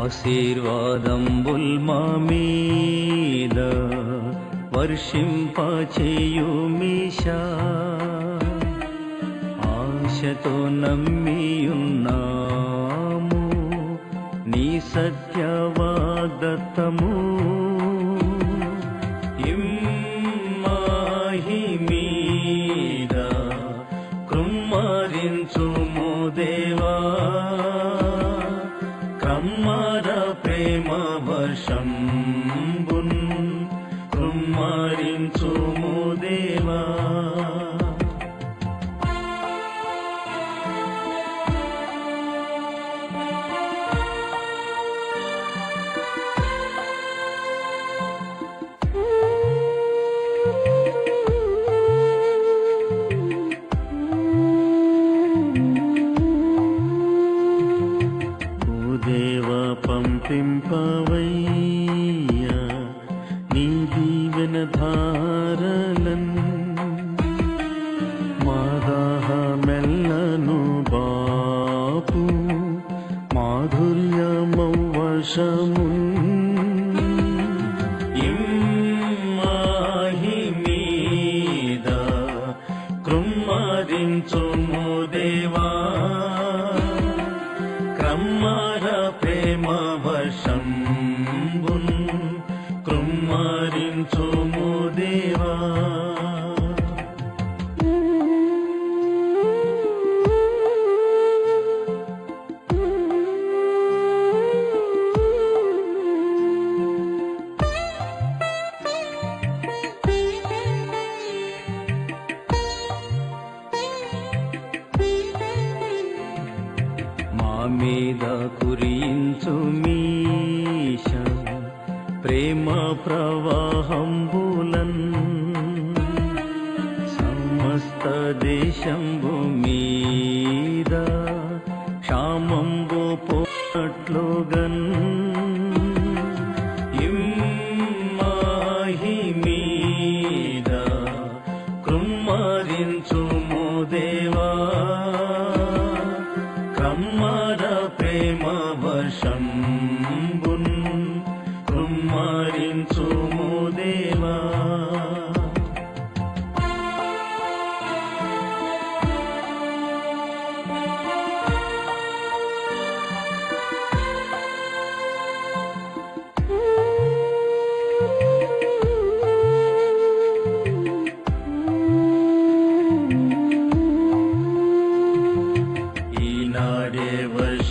ఆశీర్వాదంబుల్ మా మీద వర్షింపచేయుమిషా. ఆశతో నమ్మియున్నాము నీ సత్యవాదత్తము ఇమ్మాహి మీద కృమ్మరించుము దేవా. వర్షంబున్ కుమ్మరించుము దేవా. భూదేవ పం म्पावैया नीजीवनधारलन् మీద కురించు మీష ప్రేమ ప్రవాహంబులన్. సమస్త దేశంబు మీద క్షామంబు పోట్లుగన్ तुम्हार प्रेम वषन् गुन् त्वं मारिन् देवा।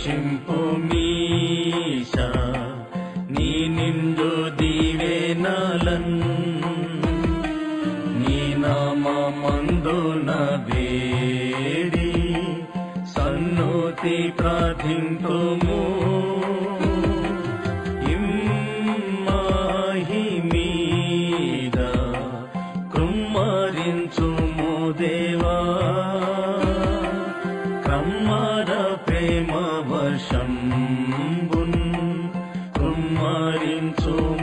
शिं कोमीशा निन्दो दिवे नलन् निनामा मन्दो न बेडि सन्नोति दीपाधिं को वशम्बुन् कुमारीं ब्रह्मारिन्तु